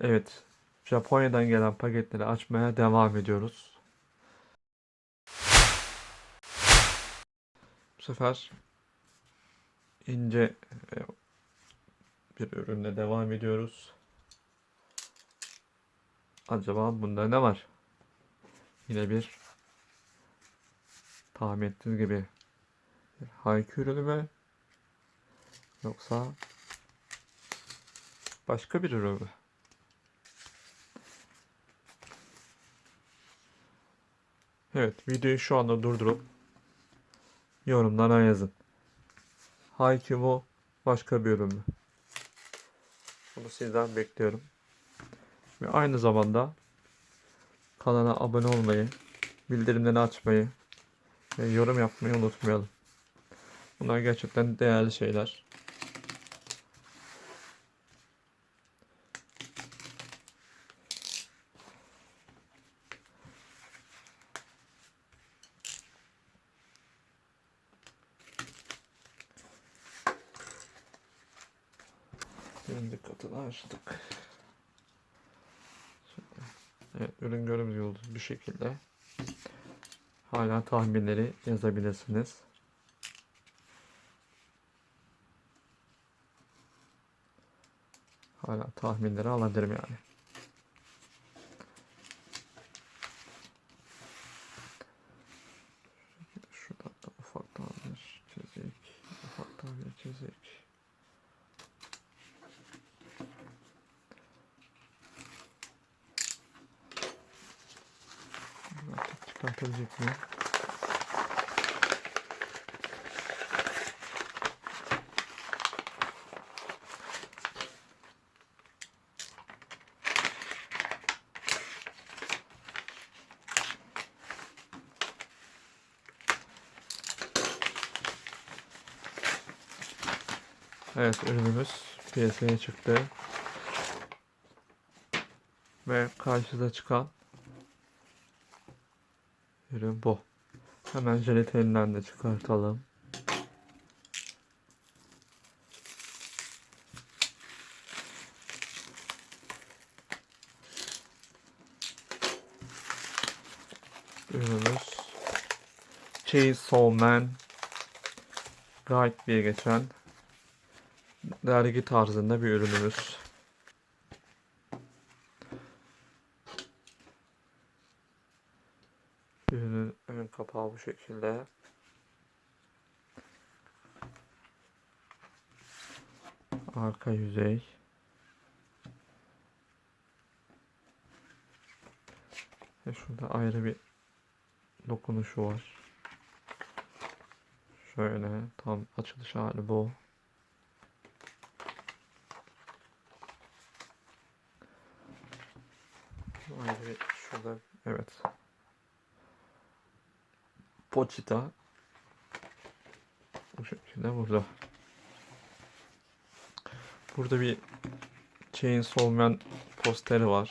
Evet, Japonya'dan gelen paketleri açmaya devam ediyoruz. Bu sefer ince e, bir ürünle devam ediyoruz. Acaba bunda ne var? Yine bir tahmin ettiğiniz gibi bir Haiku ürünü mü? Yoksa başka bir ürün mü? Evet, videoyu şu anda durdurup yorumlara yazın. Haiku mu, başka bir ürün mü? Bunu sizden bekliyorum. Ve aynı zamanda kanala abone olmayı, bildirimleri açmayı ve yorum yapmayı unutmayalım. Bunlar gerçekten değerli şeyler. Birinci katını açtık. Evet, ürün görünüyor bir şekilde. Hala tahminleri yazabilirsiniz. Hala tahminleri alabilirim yani. Şuradan da ufaktan bir çizik. Ufaktan bir çizik. Çıkartabilecek miyim? Evet ürünümüz piyasaya çıktı. Ve karşıda çıkan ürün bu. Hemen jelatininden de çıkartalım. Ürünümüz Chainsaw Man Guide diye geçen dergi tarzında bir ürünümüz. Ürünün ön kapağı bu şekilde. Arka yüzey. Ve şurada ayrı bir dokunuşu var. Şöyle tam açılış hali bu. Ayrı bir şurada evet. Pochita bu şekilde burada. Burada bir Chainsaw Man posteri var.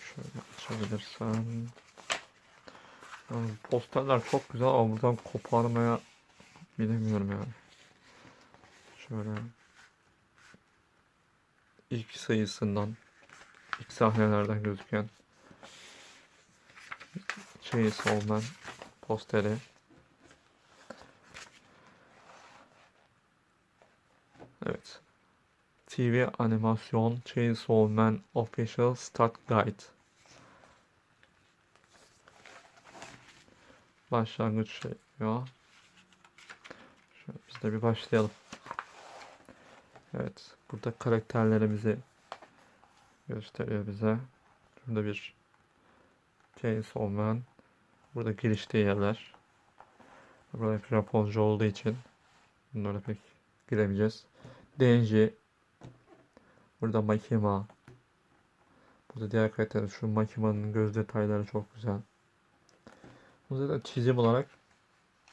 Şöyle açabilirsem. Yani posterler çok güzel ama buradan koparmaya bilemiyorum yani. Şöyle ilk sayısından ilk sahnelerden gözüken Chainsaw Man posteri. Evet. TV animasyon Chainsaw Man Official Start Guide. Başlangıç şey ya. Şöyle biz de bir başlayalım. Evet. Burada karakterlerimizi gösteriyor bize. Burada bir Chainsaw Man. Burada girişte yerler. Burada hep Japonca olduğu için bunlara pek giremeyeceğiz. Denji. Burada Makima. Burada diğer karakterler. Şu Makima'nın göz detayları çok güzel. Bu zaten çizim olarak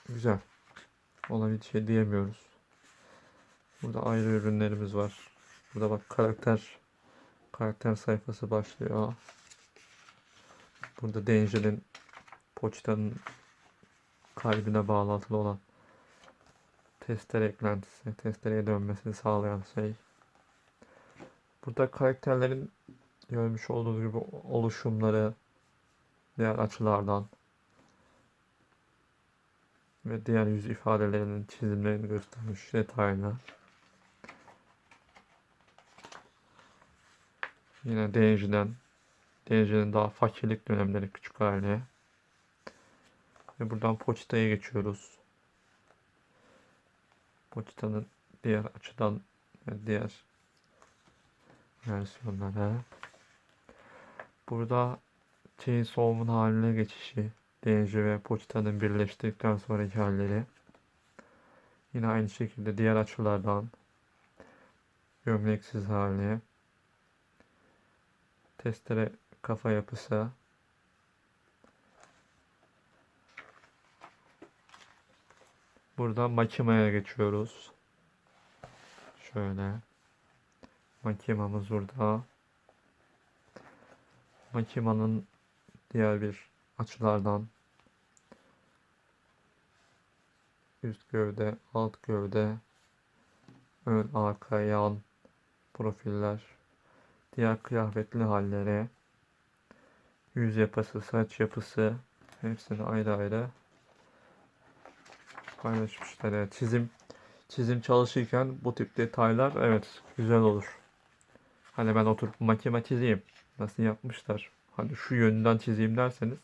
güzel. Ona bir şey diyemiyoruz. Burada ayrı ürünlerimiz var. Burada bak karakter karakter sayfası başlıyor. Burada Danger'in Poçta'nın kalbine bağlantılı olan testere eklentisi, testereye dönmesini sağlayan şey. Burada karakterlerin görmüş olduğunuz gibi oluşumları diğer açılardan ve diğer yüz ifadelerinin çizimlerini göstermiş detaylı. Yine Denji'den Denji'nin daha fakirlik dönemleri küçük hali. Ve buradan Poçita'ya geçiyoruz. Poçita'nın diğer açıdan diğer versiyonları. Burada Chainsaw'un haline geçişi, Denji ve Poçita'nın birleştirdikten sonraki halleri. Yine aynı şekilde diğer açılardan gömleksiz hali, testere kafa yapısı, Buradan Makima'ya geçiyoruz. Şöyle. Makima'mız burada. Makima'nın diğer bir açılardan üst gövde, alt gövde, ön, arka, yan profiller, diğer kıyafetli halleri, yüz yapısı, saç yapısı hepsini ayrı ayrı paylaşmışlar. Evet, çizim çizim çalışırken bu tip detaylar evet güzel olur. Hani ben oturup makine çizeyim. Nasıl yapmışlar? Hani şu yönden çizeyim derseniz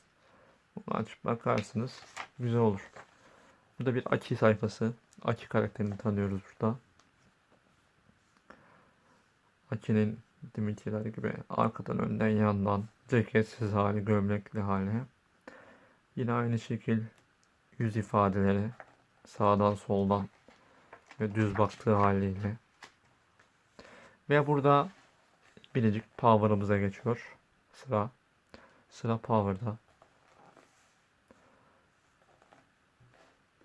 bunu açıp bakarsınız. Güzel olur. Burada bir Aki sayfası. Aki karakterini tanıyoruz burada. Aki'nin deminkiler gibi arkadan önden yandan ceketsiz hali, gömlekli hali. Yine aynı şekil yüz ifadeleri sağdan soldan ve düz baktığı haliyle. Ve burada biricik power'ımıza geçiyor. Sıra sıra power'da.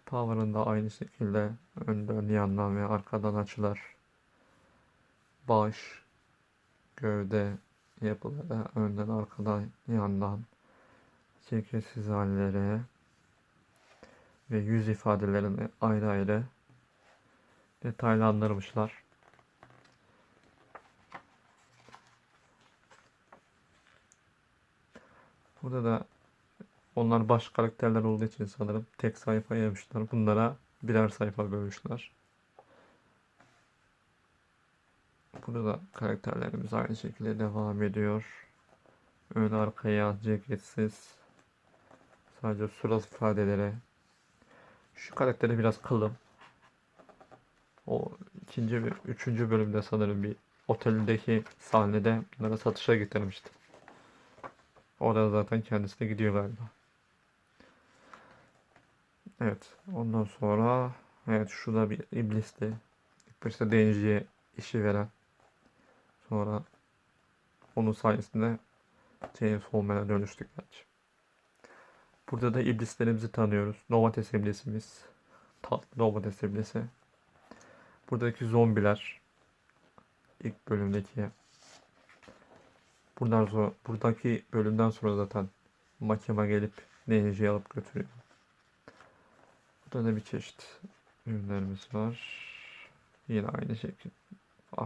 Power'ın da aynı şekilde önden yandan ve arkadan açılar. Baş, gövde yapıları önden arkadan yandan ceketsiz halleri ve yüz ifadelerini ayrı ayrı detaylandırmışlar. Burada da onlar baş karakterler olduğu için sanırım tek sayfa yapmışlar. Bunlara birer sayfa bölmüşler. Burada da karakterlerimiz aynı şekilde devam ediyor. Ön arkaya ceketsiz. Sadece surat ifadeleri şu karakteri biraz kılım. O ikinci ve üçüncü bölümde sanırım bir oteldeki sahnede bunları satışa getirmişti. Orada zaten kendisi de gidiyor galiba. Evet. Ondan sonra evet şu da bir iblisti. İlk başta Denji'ye işi veren. Sonra onun sayesinde James Holman'a dönüştük gerçi. Burada da iblislerimizi tanıyoruz. Novates iblisimiz. Tatlı Novates iblisi. Buradaki zombiler. ilk bölümdeki. Buradan sonra, buradaki bölümden sonra zaten Makima gelip Neji'yi alıp götürüyor. Burada da bir çeşit ürünlerimiz var. Yine aynı şekilde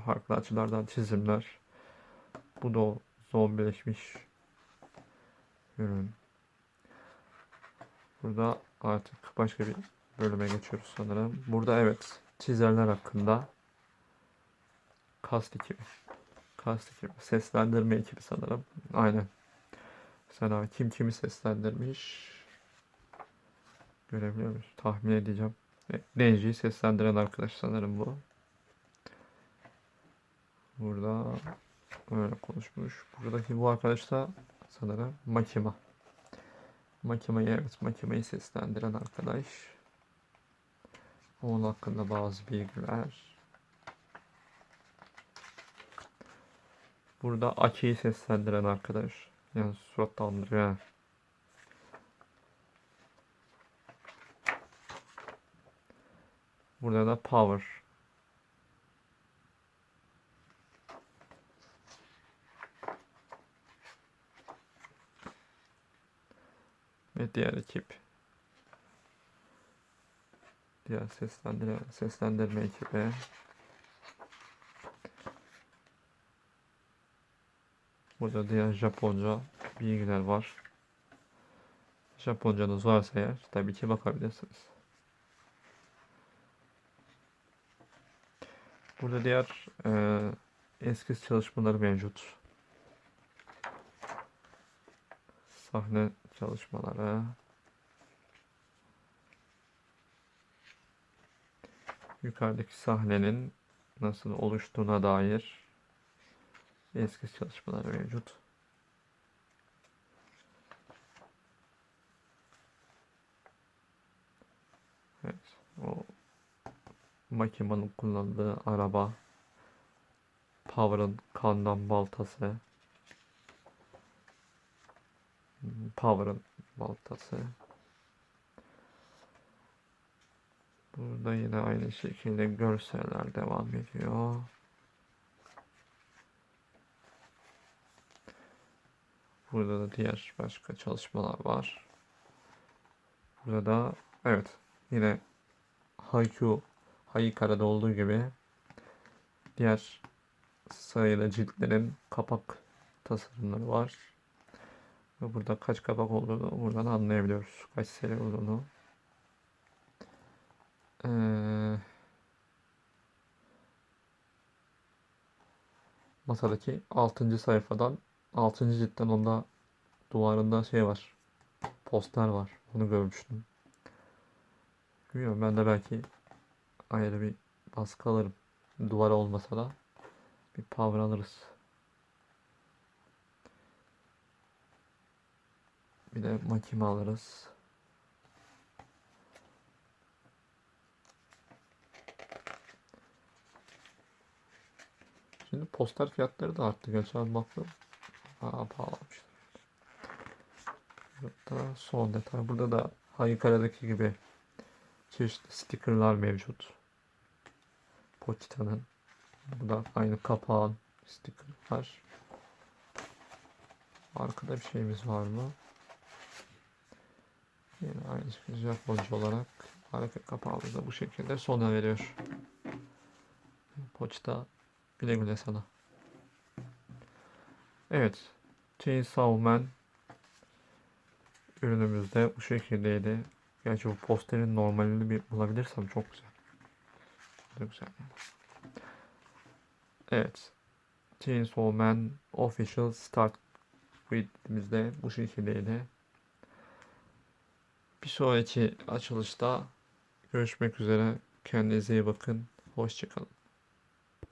farklı açılardan çizimler. Bu da o zombileşmiş ürün. Burada artık başka bir bölüme geçiyoruz sanırım. Burada evet çizerler hakkında kast ekibi. Kast ekibi. Seslendirme ekibi sanırım. Aynen. Sana kim kimi seslendirmiş görebiliyor muyuz? Tahmin edeceğim. Denji'yi seslendiren arkadaş sanırım bu. Burada öyle konuşmuş. Buradaki bu arkadaş da sanırım Makima. Makimayı evet makimayı seslendiren arkadaş. Onun hakkında bazı bilgiler. Burada Aki'yi seslendiren arkadaş. Yani suratlandırıyor. Burada da Power. Ve diğer ekip. Diğer seslendirme, seslendirme ekibi. Burada diğer Japonca bilgiler var. Japoncanız varsa eğer tabii ki bakabilirsiniz. Burada diğer e, eskiz çalışmaları mevcut. Sahne çalışmaları. Yukarıdaki sahnenin nasıl oluştuğuna dair eskiz çalışmaları mevcut. Evet, o Makima'nın kullandığı araba, Power'ın kandan baltası, Power'ın baltası. Burada yine aynı şekilde görseller devam ediyor. Burada da diğer başka çalışmalar var. Burada evet yine Haikyuu Haikara'da olduğu gibi diğer sayılı ciltlerin kapak tasarımları var. Ve burada kaç kapak olduğunu buradan anlayabiliyoruz. Kaç seri olduğunu. Ee, masadaki 6. sayfadan 6. ciltten onda duvarında şey var. Poster var. Onu görmüştüm. Bilmiyorum ben de belki ayrı bir baskı alırım. Duvar olmasa da bir power alırız. Bir de makime alırız. Şimdi poster fiyatları da arttı. Geçen baktım. Aa, pahalanmış. Burada son detay. Burada da Haykara'daki gibi çeşitli stickerlar mevcut. Pochita'nın. Bu da aynı kapağın sticker var. Arkada bir şeyimiz var mı? Yine aynı şekilde Japonca olarak arka kapağımız da bu şekilde sona veriyor. Poçta güle güle sana. Evet. Chainsaw Man ürünümüz de bu şekildeydi. Gerçi bu posterin normalini bir bulabilirsem çok güzel. Çok güzel. Evet. Chainsaw Man Official Start Width'imizde bu şekildeydi. Bir sonraki açılışta görüşmek üzere. Kendinize iyi bakın. Hoşçakalın.